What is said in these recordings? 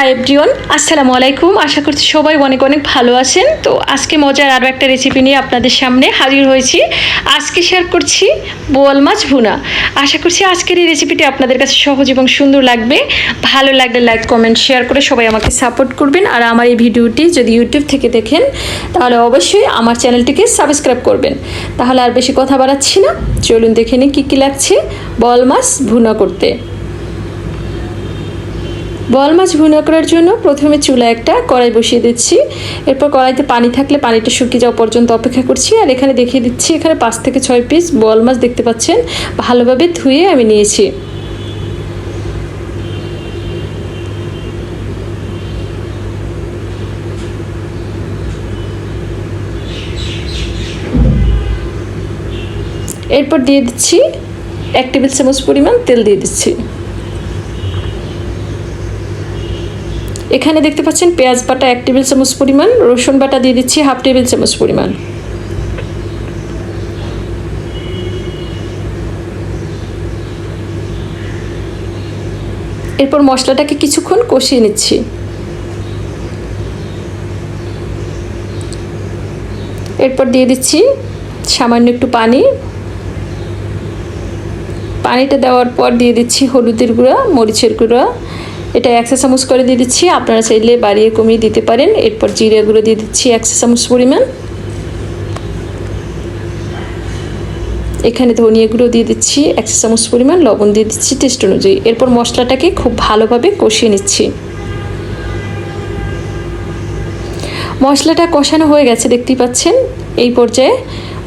Hi everyone আসসালামু আলাইকুম আশা করছি সবাই অনেক অনেক ভালো আছেন। তো আজকে মজার আরও একটা রেসিপি নিয়ে আপনাদের সামনে হাজির হয়েছি। আজকে শেয়ার করছি বোয়াল মাছ ভুনা। আশা করছি আজকের এই রেসিপিটি আপনাদের কাছে সহজ এবং সুন্দর লাগবে। ভালো লাগলে লাইক কমেন্ট শেয়ার করে সবাই আমাকে সাপোর্ট করবেন। আর আমার এই ভিডিওটি যদি ইউটিউব থেকে দেখেন, তাহলে অবশ্যই আমার চ্যানেলটিকে সাবস্ক্রাইব করবেন। তাহলে আর বেশি কথা বাড়াচ্ছি না। চলুন দেখে নিই কী কী লাগছে বল মাছ ভুনা করতে। বল মাছ ভুনা করার জন্য প্রথমে চুলা একটা কড়াই বসিয়ে দিচ্ছি। এরপর কড়াইতে পানি থাকলে পানিটা শুকিয়ে যাওয়া পর্যন্ত অপেক্ষা করছি। আর এখানে দেখিয়ে দিচ্ছি, এখানে পাঁচ থেকে ছয় পিস বল মাছ দেখতে পাচ্ছেন। ভালোভাবে ধুয়ে আমি নিয়েছি। এরপর দিয়ে দিচ্ছি এক টেবিল চামচ পরিমাণ তেল দিয়ে দিচ্ছি। এখানে দেখতে পাচ্ছেন পেঁয়াজ বাটা এক টেবিল চামচ পরিমাণ, রসুন বাটা দিয়ে দিচ্ছি হাফ টেবিল চামচ পরিমাণ। এরপর মশলাটাকে কিছুক্ষণ কষিয়ে নিচ্ছি। এরপর দিয়ে দিচ্ছি সামান্য একটু পানি। পানিটা দেওয়ার পর দিয়ে দিচ্ছি হলুদের গুঁড়া, মরিচের গুঁড়া এটা একশো চামচ করে দিয়ে দিচ্ছি। আপনারা চাইলে বাড়িয়ে কমিয়ে দিতে পারেন। এরপর জিরা গুঁড়ো দিয়ে দিচ্ছি একশো চামচ পরিমাণ। এখানে ধনিয়া গুঁড়ো দিয়ে দিচ্ছি একশো চামচ পরিমাণ, লবণ দিয়ে দিচ্ছি টেস্ট অনুযায়ী। এরপর মশলাটাকে খুব ভালোভাবে কষিয়ে নিচ্ছি। মশলাটা কষানো হয়ে গেছে, দেখতেই পাচ্ছেন? এই পর্যায়ে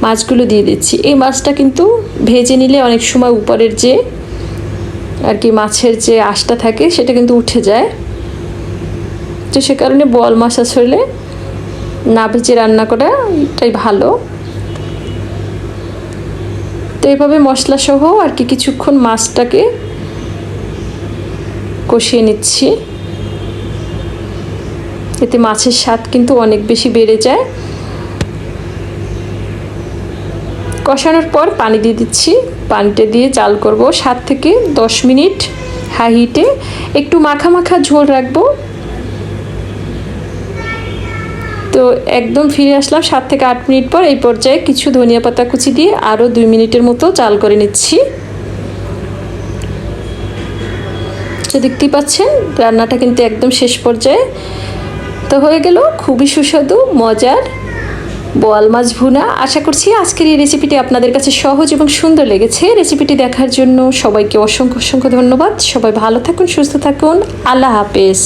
মাছগুলো দিয়ে দিচ্ছি। এই মাছটা কিন্তু ভেজে নিলে অনেক সময় উপরের যে আর কি মাছের যে আশটা থাকে সেটা কিন্তু উঠে যায়। তো সে কারণে বল মাছ আসলে না ভেজে রান্না করা এটাই ভালো। তো এভাবে মশলা সহ আর কি কিছুক্ষণ মাছটাকে কষিয়ে নিচ্ছি। এতে মাছের স্বাদ কিন্তু অনেক বেশি বেড়ে যায়। কষানোর পর পানি দিয়ে দিচ্ছি। পানিটা দিয়ে চাল করব সাত থেকে দশ মিনিট হাই হিটে। একটু মাখা মাখা ঝোল রাখব। তো একদম ফিরে আসলাম সাত থেকে আট মিনিট পর। এই পর্যায়ে কিছু ধনিয়া পাতা কুচি দিয়ে আরও দুই মিনিটের মতো চাল করে নিচ্ছি। তো দেখতেই পাচ্ছেন, রান্নাটা কিন্তু একদম শেষ পর্যায়ে। তো হয়ে গেল, খুবই সুস্বাদু, মজার বোয়াল মাছ ভুনা। আশা করছি আজকের এই রেসিপিটি আপনাদের কাছে সহজ এবং সুন্দর লেগেছে। রেসিপিটি দেখার জন্য সবাইকে অসংখ্য অসংখ্য ধন্যবাদ। সবাই ভালো থাকুন, সুস্থ থাকুন। আল্লাহ হাফেজ।